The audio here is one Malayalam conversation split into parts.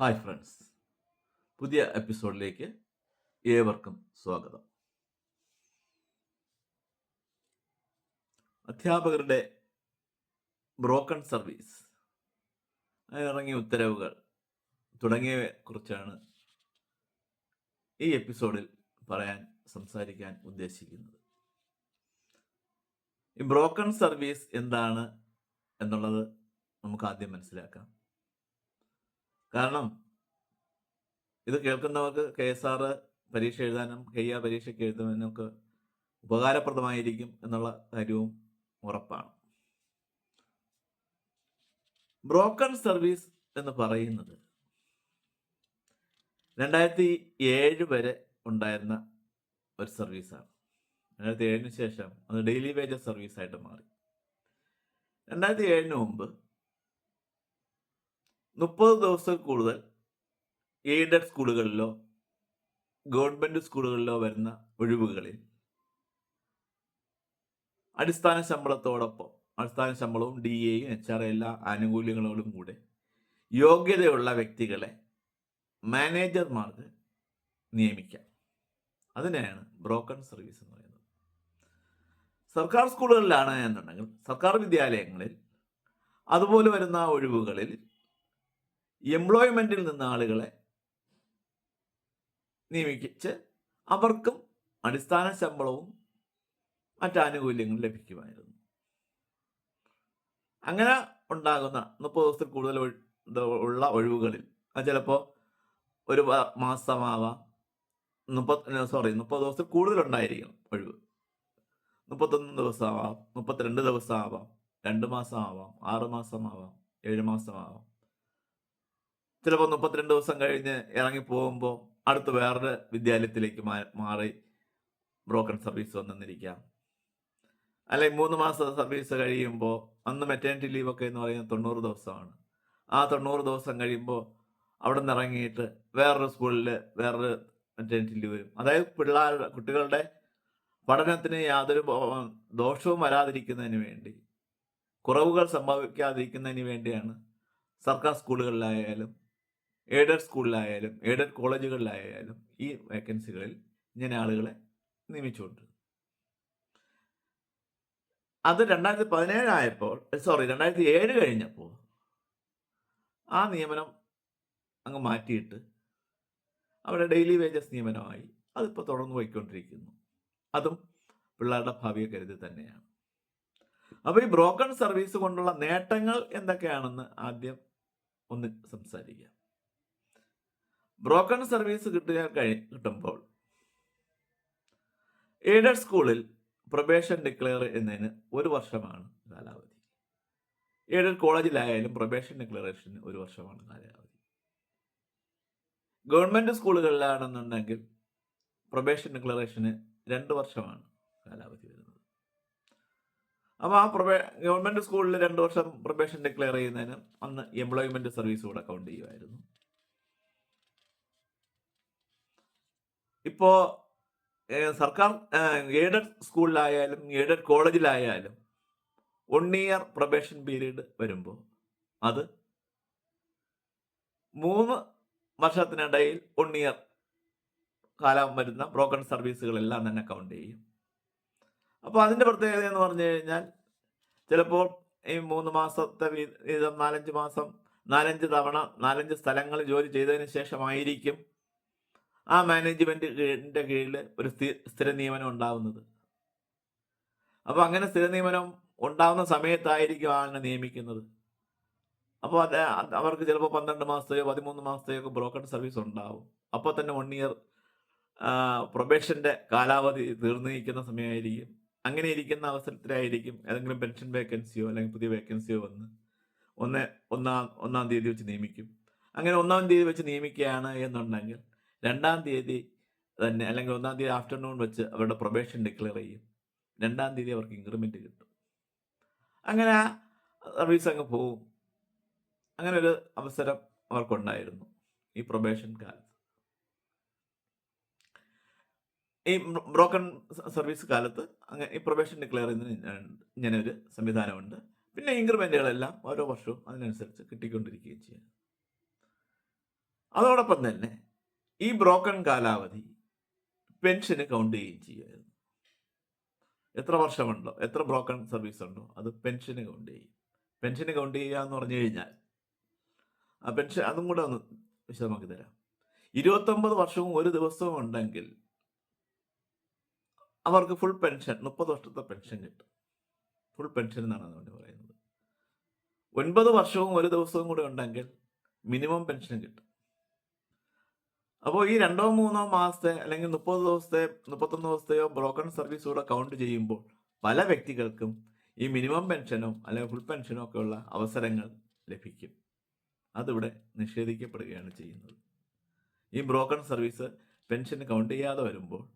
Hi friends. പുതിയ എപ്പിസോഡിലേക്ക് ഏവർക്കും സ്വാഗതം. അധ്യാപകരുടെ ബ്രോക്കൺ സർവീസ് അതിനിറങ്ങിയ ഉത്തരവുകൾ തുടങ്ങിയവയെ കുറിച്ചാണ് ഈ എപ്പിസോഡിൽ പറയാൻ സംസാരിക്കാൻ ഉദ്ദേശിക്കുന്നത്. ഈ ബ്രോക്കൺ സർവീസ് എന്താണ് എന്നുള്ളത് നമുക്ക് ആദ്യം മനസ്സിലാക്കാം. കാരണം ഇത് കേൾക്കുന്നവർക്ക് കെ എസ് ആർ പരീക്ഷ എഴുതാനും കെ ആർ പരീക്ഷയ്ക്ക് എഴുതുന്നതിനൊക്കെ ഉപകാരപ്രദമായിരിക്കും എന്നുള്ള കാര്യവും ഉറപ്പാണ്. ബ്രോക്കൺ സർവീസ് എന്ന് പറയുന്നത് രണ്ടായിരത്തി ഏഴ് വരെ ഉണ്ടായിരുന്ന ഒരു സർവീസാണ്. രണ്ടായിരത്തി ഏഴിന് ശേഷം അത് ഡെയിലി വേജസ് സർവീസായിട്ട് മാറി. രണ്ടായിരത്തി ഏഴിന് മുമ്പ് മുപ്പത് ദിവസം കൂടുതൽ എയ്ഡഡ് സ്കൂളുകളിലോ ഗവൺമെന്റ് സ്കൂളുകളിലോ വരുന്ന ഒഴിവുകളിൽ അടിസ്ഥാന ശമ്പളത്തോടൊപ്പം അടിസ്ഥാന ശമ്പളവും ഡി എയും എച്ച് ആർ എല്ലാ ആനുകൂല്യങ്ങളോടും കൂടെ യോഗ്യതയുള്ള വ്യക്തികളെ മാനേജർമാർക്ക് നിയമിക്കാം. അതിനെയാണ് ബ്രോക്കൺ സർവീസ് എന്ന് പറയുന്നത്. സർക്കാർ സ്കൂളുകളിലാണ് എന്നുണ്ടെങ്കിൽ സർക്കാർ വിദ്യാലയങ്ങളിൽ അതുപോലെ വരുന്ന ഒഴിവുകളിൽ എംപ്ലോയ്മെന്റിൽ നിന്ന് ആളുകളെ നിയമിച്ച് അവർക്കും അടിസ്ഥാന ശമ്പളവും മറ്റാനുകൂല്യങ്ങളും ലഭിക്കുമായിരുന്നു. അങ്ങനെ ഉണ്ടാകുന്ന മുപ്പത് ദിവസത്തിൽ കൂടുതൽ ഉള്ള ഒഴിവുകളിൽ അത് ചിലപ്പോൾ ഒരു മാസമാവാം. മുപ്പത്തി സോറി മുപ്പത് ദിവസത്തിൽ കൂടുതൽ ഉണ്ടായിരിക്കണം ഒഴിവ്. മുപ്പത്തൊന്ന് ദിവസമാവാം മുപ്പത്തിരണ്ട് ദിവസമാവാം രണ്ട് മാസമാവാം ആറ് മാസമാവാം ഏഴ് മാസമാവാം. ചിലപ്പോൾ മുപ്പത്തിരണ്ട് ദിവസം കഴിഞ്ഞ് ഇറങ്ങി പോകുമ്പോൾ അടുത്ത് വേറൊരു വിദ്യാലയത്തിലേക്ക് മാറി ബ്രോക്കൺ സർവീസ് വന്നിരിക്കാം. അല്ലെങ്കിൽ മൂന്ന് മാസം സർവീസ് കഴിയുമ്പോൾ അന്ന് മെറ്റേണിറ്റി ലീവ് ഒക്കെ എന്ന് പറയുന്നത് തൊണ്ണൂറ് ദിവസമാണ്. ആ തൊണ്ണൂറ് ദിവസം കഴിയുമ്പോൾ അവിടെ നിന്ന് ഇറങ്ങിയിട്ട് വേറൊരു സ്കൂളിൽ വേറൊരു മെറ്റേണിറ്റി ലീവ് വരും. അതായത് പിള്ളേരുടെ കുട്ടികളുടെ പഠനത്തിന് യാതൊരു ദോഷവും വരാതിരിക്കുന്നതിന് വേണ്ടി കുറവുകൾ സംഭവിക്കാതിരിക്കുന്നതിന് വേണ്ടിയാണ് സർക്കാർ സ്കൂളുകളിലായാലും എയ്ഡഡ് സ്കൂളിലായാലും എയ്ഡഡ് കോളേജുകളിലായാലും ഈ വേക്കൻസികളിൽ ഇങ്ങനെ ആളുകളെ നിയമിച്ചുകൊണ്ട്. അത് രണ്ടായിരത്തി പതിനേഴായപ്പോൾ സോറി രണ്ടായിരത്തി ഏഴ് കഴിഞ്ഞപ്പോൾ ആ നിയമനം അങ്ങ് മാറ്റിയിട്ട് അവിടെ ഡെയിലി വേജസ് നിയമനമായി അതിപ്പോൾ തുടർന്ന് പോയിക്കൊണ്ടിരിക്കുന്നു. അതും പിള്ളേരുടെ ഭാവിയെ കരുതി തന്നെയാണ്. അപ്പോൾ ഈ ബ്രോക്കൺ സർവീസ് കൊണ്ടുള്ള നേട്ടങ്ങൾ എന്തൊക്കെയാണെന്ന് ആദ്യം ഒന്ന് സംസാരിക്കാം. ബ്രോക്കൺ സർവീസ് കിട്ടുക കഴി കിട്ടുമ്പോൾ എയ്ഡഡ് സ്കൂളിൽ പ്രൊബേഷൻ ഡിക്ലെയർ ചെയ്യുന്നതിന് ഒരു വർഷമാണ് കാലാവധി. എയ്ഡഡ് കോളേജിലായാലും പ്രൊബേഷൻ ഡിക്ലറേഷന് ഒരു വർഷമാണ് കാലാവധി. ഗവൺമെന്റ് സ്കൂളുകളിലാണെന്നുണ്ടെങ്കിൽ പ്രൊബേഷൻ ഡിക്ലറേഷന് രണ്ട് വർഷമാണ് കാലാവധി വരുന്നത്. അപ്പോൾ ആ പ്രൊബേ ഗവൺമെന്റ് സ്കൂളിൽ രണ്ട് വർഷം പ്രൊബേഷൻ ഡിക്ലെയർ ചെയ്യുന്നതിന് അന്ന് എംപ്ലോയ്മെന്റ് സർവീസ് കൂടെ കൗണ്ട് ചെയ്യുമായിരുന്നു. ഇപ്പോ സർക്കാർ എയ്ഡഡ് സ്കൂളിലായാലും എയ്ഡഡ് കോളേജിലായാലും വൺ ഇയർ പ്രൊബേഷൻ പീരീഡ് വരുമ്പോൾ അത് മൂന്ന് വർഷത്തിനിടയിൽ വൺ ഇയർ കാലം വരുന്ന ബ്രോക്കൺ സർവീസുകളെല്ലാം തന്നെ കൗണ്ട് ചെയ്യും. അപ്പോൾ അതിന്റെ പ്രത്യേകത എന്ന് പറഞ്ഞു കഴിഞ്ഞാൽ ചിലപ്പോൾ ഈ മൂന്ന് മാസത്തെ വീതം നാലഞ്ച് മാസം നാലഞ്ച് തവണ നാലഞ്ച് സ്ഥലങ്ങളിൽ ജോലി ചെയ്തതിന് ശേഷമായിരിക്കും ആ മാനേജ്മെന്റിന്റെ കീഴിൽ ഒരു സ്ഥി- സ്ഥിര നിയമനം ഉണ്ടാവുന്നത്. അപ്പോൾ അങ്ങനെ സ്ഥിര നിയമനം ഉണ്ടാവുന്ന സമയത്തായിരിക്കും ആളിനെ നിയമിക്കുന്നത്. അപ്പോൾ അത് അവർക്ക് ചിലപ്പോൾ പന്ത്രണ്ട് മാസത്തെയോ പതിമൂന്ന് മാസത്തെയോ ഒക്കെ ബ്രോക്കർ സർവീസ് ഉണ്ടാവും. അപ്പോൾ തന്നെ വൺ ഇയർ പ്രൊബേഷന്റെ കാലാവധി തീർന്നിരിക്കുന്ന സമയമായിരിക്കും. അങ്ങനെ ഇരിക്കുന്ന അവസരത്തിലായിരിക്കും ഏതെങ്കിലും പെൻഷൻ വേക്കൻസിയോ അല്ലെങ്കിൽ പുതിയ വേക്കൻസിയോ വന്ന് ഒന്ന് ഒന്നാം ഒന്നാം തീയതി വെച്ച് നിയമിക്കും. അങ്ങനെ ഒന്നാം തീയതി വെച്ച് നിയമിക്കുകയാണ് എന്നുണ്ടെങ്കിൽ രണ്ടാം തീയതി തന്നെ അല്ലെങ്കിൽ ഒന്നാം തീയതി ആഫ്റ്റർനൂൺ വെച്ച് അവരുടെ പ്രൊബേഷൻ ഡിക്ലെയർ ചെയ്യും. രണ്ടാം തീയതി അവർക്ക് ഇൻക്രിമെന്റ് കിട്ടും. അങ്ങനെ സർവീസ് അങ്ങ് പോവും. അങ്ങനെ ഒരു അവസരം അവർക്കുണ്ടായിരുന്നു ഈ പ്രൊബേഷൻ കാലത്ത്. ഈ ബ്രോക്കൺ സർവീസ് കാലത്ത് അങ്ങനെ ഈ പ്രൊബേഷൻ ഡിക്ലെയർ ചെയ്യുന്ന ഇങ്ങനെ ഒരു സംവിധാനമുണ്ട്. പിന്നെ ഇൻക്രിമെന്റുകളെല്ലാം ഓരോ വർഷവും അതിനനുസരിച്ച് കിട്ടിക്കൊണ്ടിരിക്കുകയും ചെയ്യും. അതോടൊപ്പം തന്നെ ഈ ബ്രോക്കൺ കാലാവധി പെൻഷന് കൗണ്ട് ചെയ്യുകയും ചെയ്യുമായിരുന്നു. എത്ര വർഷമുണ്ടോ? എത്ര ബ്രോക്കൺ സർവീസ് ഉണ്ടോ? അത് പെൻഷന് കൗണ്ട് ചെയ്യും. പെൻഷന് കൗണ്ട് ചെയ്യുക എന്ന് പറഞ്ഞു കഴിഞ്ഞാൽ ആ പെൻഷൻ അതും കൂടെ ഒന്ന് വിശദമാക്കി തരാം. ഇരുപത്തൊമ്പത് വർഷവും ഒരു ദിവസവും ഉണ്ടെങ്കിൽ അവർക്ക് ഫുൾ പെൻഷൻ മുപ്പത് വർഷത്തെ പെൻഷൻ കിട്ടും. ഫുൾ പെൻഷൻ എന്നാണ് അതുകൊണ്ട് പറയുന്നത്. ഒൻപത് വർഷവും ഒരു ദിവസവും കൂടെ ഉണ്ടെങ്കിൽ മിനിമം പെൻഷൻ കിട്ടും. അപ്പോൾ ഈ രണ്ടോ മൂന്നോ മാസത്തെ അല്ലെങ്കിൽ മുപ്പത് ദിവസത്തെ മുപ്പത്തൊന്ന് ദിവസത്തെയോ ബ്രോക്കൺ സർവീസ് കൂടെ കൗണ്ട് ചെയ്യുമ്പോൾ പല വ്യക്തികൾക്കും ഈ മിനിമം പെൻഷനോ അല്ലെങ്കിൽ ഫുൾ പെൻഷനോ ഒക്കെ ഉള്ള അവസരങ്ങൾ ലഭിക്കും. അതിവിടെ നിഷേധിക്കപ്പെടുകയാണ് ചെയ്യുന്നത്. ഈ ബ്രോക്കൺ സർവീസ് പെൻഷൻ കൗണ്ട് ചെയ്യാതെ വരുമ്പോൾ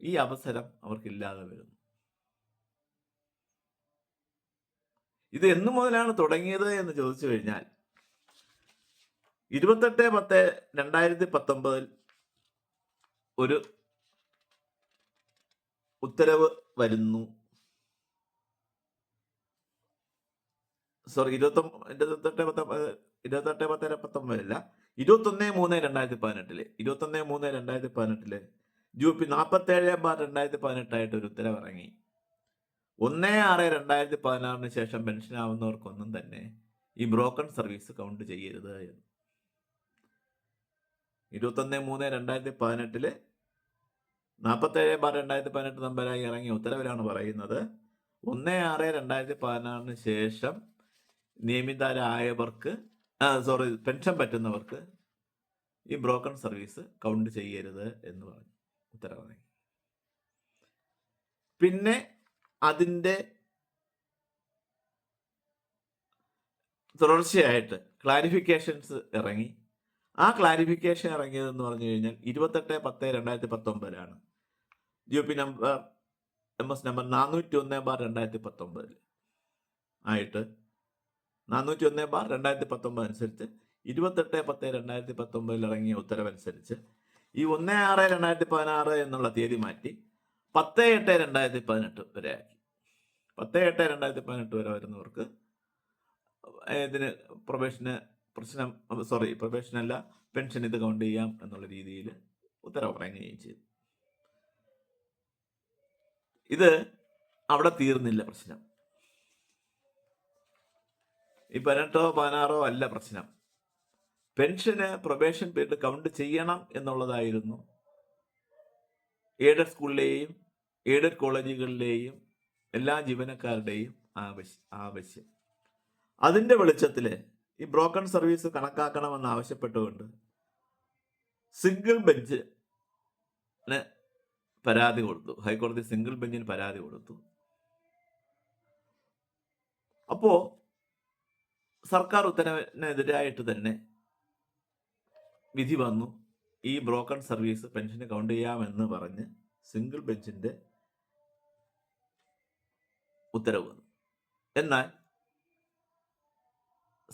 ഈ അവസരം അവർക്കില്ലാതെ വരുന്നു. ഇത് എന്നു മുതലാണ് തുടങ്ങിയത് എന്ന് ചോദിച്ചു കഴിഞ്ഞാൽ ഇരുപത്തെട്ട് പത്ത് രണ്ടായിരത്തി പത്തൊമ്പതിൽ ഒരു ഉത്തരവ് വരുന്നു. സോറി ഇരുപത്തി ഇരുപത്തെട്ട് പത്തൊമ്പത് ഇരുപത്തെട്ട് പത്ത് പത്തൊമ്പതില്ല. ഇരുപത്തൊന്ന് മൂന്ന് രണ്ടായിരത്തി പതിനെട്ടിൽ ഇരുപത്തൊന്ന് മൂന്ന് രണ്ടായിരത്തി പതിനെട്ടിൽ ജു പി നാൽപ്പത്തേഴ് ബാർ രണ്ടായിരത്തി പതിനെട്ടായിട്ട് ഒരു ഉത്തരവ് ഇറങ്ങി ഒന്ന് ആറ് രണ്ടായിരത്തി പതിനാറിന് ശേഷം പെൻഷനാവുന്നവർക്കൊന്നും തന്നെ ഈ ബ്രോക്കൺ സർവീസ് കൗണ്ട് ചെയ്യരുത് എന്ന്. ഇരുപത്തൊന്ന് മൂന്ന് രണ്ടായിരത്തി പതിനെട്ടിൽ നാൽപ്പത്തേഴ് ബാർ രണ്ടായിരത്തി പതിനെട്ട് നമ്പരായി ഇറങ്ങിയ ഉത്തരവിലാണ് പറയുന്നത്. ഒന്ന് ആറ് രണ്ടായിരത്തി പതിനാറിന് ശേഷം നിയമിതരായവർക്ക് സോറി പെൻഷൻ പറ്റുന്നവർക്ക് ഈ ബ്രോക്കൺ സർവീസ് കൗണ്ട് ചെയ്യരുത് എന്ന് പറഞ്ഞു. ഉത്തരവ് പിന്നെ അതിന്റെ തുടർച്ചയായിട്ട് ക്ലാരിഫിക്കേഷൻസ് ഇറങ്ങി. ആ ക്ലാരിഫിക്കേഷൻ ഇറങ്ങിയതെന്ന് പറഞ്ഞു കഴിഞ്ഞാൽ ഇരുപത്തെട്ട് പത്ത് രണ്ടായിരത്തി പത്തൊമ്പതിലാണ് U P number M S number നാനൂറ്റി ഒന്ന് ബാർ രണ്ടായിരത്തി പത്തൊമ്പതിൽ ആയിട്ട് നാനൂറ്റി ഒന്ന് ബാർ രണ്ടായിരത്തി പത്തൊമ്പത് അനുസരിച്ച് ഇരുപത്തെട്ട് പത്ത് രണ്ടായിരത്തി പത്തൊമ്പതിൽ ഇറങ്ങിയ ഉത്തരവനുസരിച്ച് ഈ ഒന്ന് ആറ് രണ്ടായിരത്തി പതിനാറ് എന്നുള്ള തീയതി മാറ്റി പത്ത് എട്ട് രണ്ടായിരത്തി പതിനെട്ട് വരെ ആക്കി. പത്ത് എട്ട് രണ്ടായിരത്തി പതിനെട്ട് വരെ വരുന്നവർക്ക് ഇതിന് പ്രൊബേഷന് പ്രശ്നം സോറി പ്രൊബേഷനല്ല പെൻഷൻ ഇത് കൗണ്ട് ചെയ്യാം എന്നുള്ള രീതിയിൽ ഉത്തരവ് പറയുകയും ചെയ്തു. ഇത് അവിടെ തീർന്നില്ല പ്രശ്നം. ഈ പതിനെട്ടോ പതിനാറോ അല്ല പ്രശ്നം. പെൻഷന് പ്രൊബേഷൻ പീരീഡ് കൗണ്ട് ചെയ്യണം എന്നുള്ളതായിരുന്നു എയ്ഡഡ് സ്കൂളിലെയും എയ്ഡഡ് കോളേജുകളിലെയും എല്ലാ ജീവനക്കാരുടെയും ആവശ്യം ആവശ്യം. അതിന്റെ വെളിച്ചത്തിൽ ഈ ബ്രോക്കൺ സർവീസ് കണക്കാക്കണമെന്ന് ആവശ്യപ്പെട്ടുകൊണ്ട് സിംഗിൾ ബെഞ്ച് പരാതി കൊടുത്തു. ഹൈക്കോടതി സിംഗിൾ ബെഞ്ചിന് പരാതി കൊടുത്തു. അപ്പോ സർക്കാർ ഉത്തരവിനെതിരായിട്ട് തന്നെ വിധി വന്നു. ഈ ബ്രോക്കൺ സർവീസ് പെൻഷന് കൗണ്ട് ചെയ്യാമെന്ന് പറഞ്ഞ് സിംഗിൾ ബെഞ്ചിന്റെ ഉത്തരവ് എന്നാൽ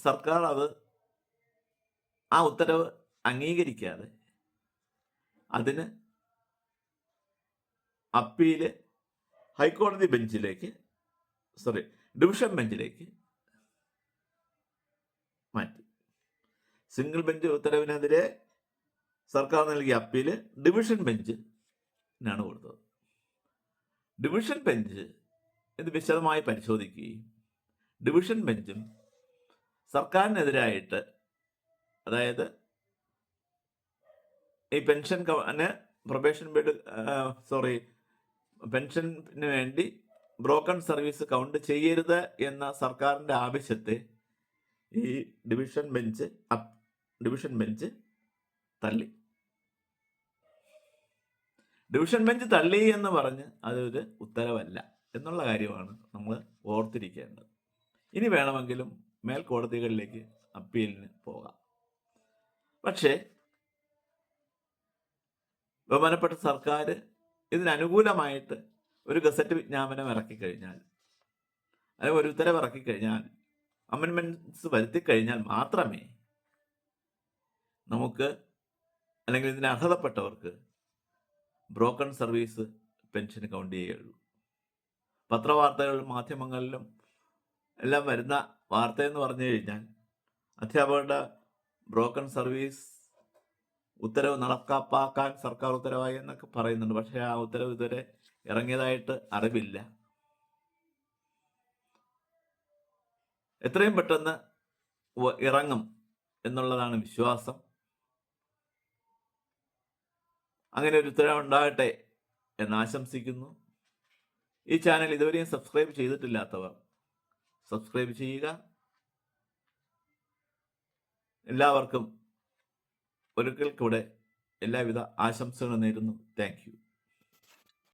സർക്കാർ അത് ആ ഉത്തരവ് അംഗീകരിക്കാതെ അതിന് അപ്പീൽ ഹൈക്കോടതി ബെഞ്ചിലേക്ക് സോറി ഡിവിഷൻ ബെഞ്ചിലേക്ക് മാറ്റി. സിംഗിൾ ബെഞ്ച് ഉത്തരവിനെതിരെ സർക്കാർ നൽകിയ അപ്പീൽ ഡിവിഷൻ ബെഞ്ചിനാണ് കൊടുത്തത്. ഡിവിഷൻ ബെഞ്ച് ഇത് വിശദമായി പരിശോധിക്കുകയും ഡിവിഷൻ ബെഞ്ചും സർക്കാരിനെതിരായിട്ട് അതായത് ഈ പെൻഷൻ പ്രൊബേഷൻ ബെഡ് സോറി പെൻഷന് വേണ്ടി ബ്രോക്കൺ സർവീസ് കൗണ്ട് ചെയ്യരുത് എന്ന സർക്കാരിന്റെ ആവശ്യത്തെ ഈ ഡിവിഷൻ ബെഞ്ച് ഡിവിഷൻ ബെഞ്ച് തള്ളി. ഡിവിഷൻ ബെഞ്ച് തള്ളി എന്ന് പറഞ്ഞ് അതൊരു ഉത്തരവല്ല എന്നുള്ള കാര്യമാണ് നമ്മൾ ഓർത്തിരിക്കേണ്ടത്. ഇനി വേണമെങ്കിലും മേൽക്കോടതികളിലേക്ക് അപ്പീലിന് പോകാം. പക്ഷേ ബഹുമാനപ്പെട്ട സർക്കാർ ഇതിനനുകൂലമായിട്ട് ഒരു ഗസറ്റ് വിജ്ഞാപനം ഇറക്കിക്കഴിഞ്ഞാൽ അല്ലെങ്കിൽ ഒരു ഉത്തരവ് ഇറക്കിക്കഴിഞ്ഞാൽ അമെൻമെന്റ്സ് വരുത്തി കഴിഞ്ഞാൽ മാത്രമേ നമുക്ക് അല്ലെങ്കിൽ ഇതിന് അർഹതപ്പെട്ടവർക്ക് ബ്രോക്കൺ സർവീസ് പെൻഷൻ കൗണ്ട് ചെയ്യുകയുള്ളൂ. പത്രവാർത്തകളിലും മാധ്യമങ്ങളിലും എല്ലാം വരുന്ന വാർത്ത എന്ന് പറഞ്ഞു കഴിഞ്ഞാൽ അധ്യാപകരുടെ ബ്രോക്കൺ സർവീസ് ഉത്തരവ് നടക്കാപ്പാക്കാൻ സർക്കാർ ഉത്തരവായി എന്നൊക്കെ പറയുന്നുണ്ട്. പക്ഷേ ആ ഉത്തരവ് ഇതുവരെ ഇറങ്ങിയതായിട്ട് അറിവില്ല. എത്രയും പെട്ടെന്ന് ഇറങ്ങും എന്നുള്ളതാണ് വിശ്വാസം. അങ്ങനെ ഒരു ഉത്തരവ് ഉണ്ടാകട്ടെ എന്ന് ആശംസിക്കുന്നു. ഈ ചാനൽ ഇതുവരെയും സബ്സ്ക്രൈബ് ചെയ്തിട്ടില്ലാത്തവർ സബ്സ്ക്രൈബ് ചെയ്യുക. എല്ലാവർക്കും ഒരിക്കൽ കൂടെ എല്ലാവിധ ആശംസകളും നേരുന്നു. താങ്ക്